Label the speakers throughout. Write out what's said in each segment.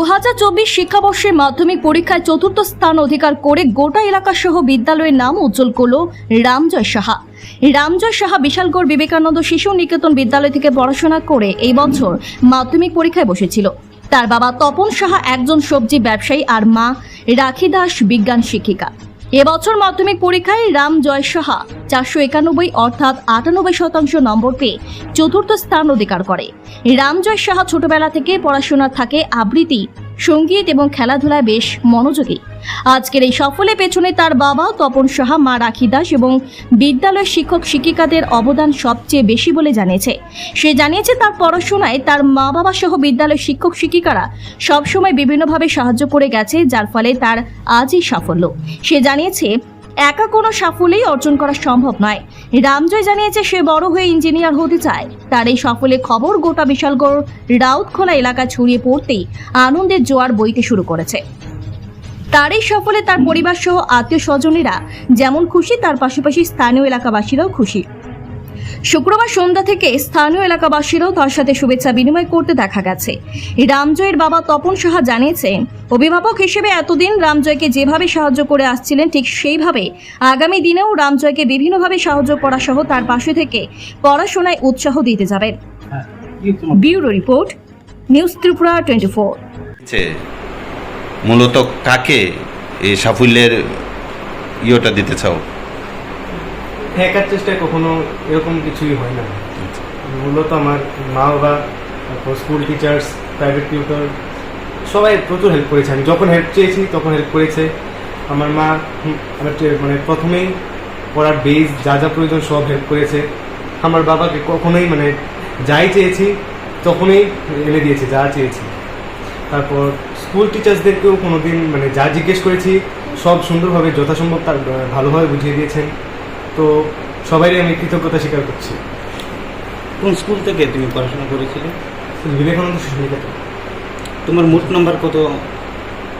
Speaker 1: দু শিক্ষাবর্ষের মাধ্যমিক পরীক্ষায় চতুর্থ স্থান অধিকার করে গোটা এলাকা সহ বিদ্যালয়ের নাম উজ্জ্বল করল রামজয় সাহা। রামজয় সাহা বিশালগড় বিবেকানন্দ শিশু নিকেতন বিদ্যালয় থেকে পড়াশোনা করে এই বছর মাধ্যমিক পরীক্ষায় বসেছিল। তার বাবা তপন সাহা একজন সবজি ব্যবসায়ী আর মা রাখি দাস বিজ্ঞান শিক্ষিকা। এবছর মাধ্যমিক পরীক্ষায় রাম জয় সাহা চারশো একানব্বই অর্থাৎ আটানব্বই শতাংশ নম্বর পেয়ে চতুর্থ স্থান অধিকার করে। রাম জয় সাহা ছোটবেলা থেকে পড়াশোনা থাকে আবৃত্তি সংগীত এবং খেলাধুলায় বেশ মনোযোগী। আজকের এই সফলে পেছনে তার বাবা তপন সাহা, মা রাখি দাস এবং বিদ্যালয়ের শিক্ষক শিক্ষিকাদের অবদান সবচেয়ে বেশি বলে জানিয়েছে। সে জানিয়েছে তার পড়াশোনায় তার মা বাবা সহ বিদ্যালয়ের শিক্ষক শিক্ষিকারা সবসময় বিভিন্নভাবে সাহায্য করে গেছে, যার ফলে তার আজই সাফল্য। সে জানিয়েছে একা কোনো সাফল্যই অর্জন করা সম্ভব নয়। রামজয় জানিয়েছে সে বড় হয়ে ইঞ্জিনিয়ার হতে চায়। তার এই সাফল্যের খবর গোটা বিশালগড়, রাউতখোলা এলাকা ছড়িয়ে পড়তেই আনন্দের জোয়ার বইতে শুরু করেছে। তার এই সফলে তার পরিবার সহ আত্মীয় স্বজনেরা যেমন খুশি, তার পাশাপাশি স্থানীয় এলাকাবাসীরাও খুশি। শুক্রবার সন্ধ্যা থেকে স্থানীয় এলাকাবাসীরাও তার সাথে শুভেচ্ছা বিনিময় করতে দেখা গেছে। রামজয়ের বাবা তপন সাহা জানিয়েছেন অভিভাবক হিসেবে এতদিন রামজয়কে যেভাবে সাহায্য করে আসছিলেন ঠিক সেইভাবে আগামী দিনেও রামজয়কে বিভিন্নভাবে সাহায্য করা সহ তার পাশে থেকে পড়াশোনায় উৎসাহ দিতে যাবেন। Bureau report news Tripura twenty four.
Speaker 2: মূলত কাকে এই সাফল্যের ইয়েটা দিতে চাও?
Speaker 3: ঠেকার চেষ্টায় কখনো এরকম কিছুই হয় না। মূলত আমার মা বাবা তারপর স্কুল টিচার্স প্রাইভেট টিউটর সবাই প্রচুর হেল্প করেছে। আমি যখন হেল্প চেয়েছি তখন হেল্প করেছে। আমার মা আমার মানে প্রথমেই পড়ার বেস যা যা প্রয়োজন সব হেল্প করেছে। আমার বাবাকে কখনোই মানে যাই চেয়েছি, তখনই এনে দিয়েছে, যা চেয়েছি। তারপর স্কুল টিচার্সদেরকেও কোনো দিন মানে যা জিজ্ঞেস করেছি, সব সুন্দরভাবে, যথাসম্ভব তার, ভালোভাবে বুঝিয়ে দিয়েছেন। তো সবাই আমি কৃতজ্ঞতা স্বীকার করছি।
Speaker 4: কোন স্কুল থেকে তুমি পড়াশোনা করেছিলে?
Speaker 3: বিবেকানন্দ শিশু নিকেতন
Speaker 4: তোমার মোট নাম্বার কত?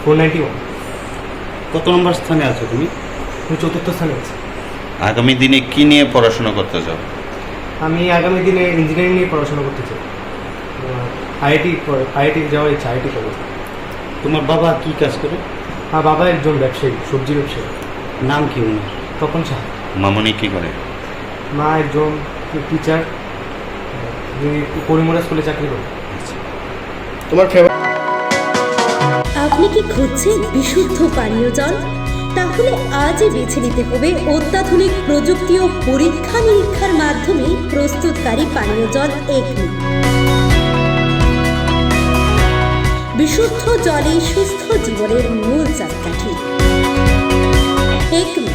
Speaker 3: Four ninety one.
Speaker 4: কত নম্বর স্থানে আছো তুমি?
Speaker 3: আমি চতুর্থ স্থানে আছি।
Speaker 2: আগামী দিনে কি নিয়ে পড়াশোনা করতে চাও?
Speaker 3: আমি আগামী দিনে ইঞ্জিনিয়ারিং নিয়ে পড়াশোনা করতে চাই। আইআইটি আইআইটি যাওয়ার ইচ্ছা আইআইটি কলেজ
Speaker 4: তোমার বাবা কি কাজ করে?
Speaker 3: আমার বাবা একজন ব্যবসায়ী সবজি ব্যবসায়ী।
Speaker 4: নাম কি ওনার?
Speaker 3: তপন সাহা।
Speaker 2: মামনি কি করে?
Speaker 3: মা একজন টিচার যিনি পরিমরা স্কুলে চাকরি করে
Speaker 5: তোমার ফেভারিট
Speaker 6: আপনি কি খুঁজছেন বিশুদ্ধ পানীয় জল? তাহলে আজই বেছে নিতে হবে অত্যাধুনিক প্রযুক্তি ও পরীক্ষা নিরীক্ষার মাধ্যমে প্রস্তুতকারী পানীয় জল এগনি বিশুদ্ধ জলে সুস্থ জীবনের মূল চাকাঠি। একমি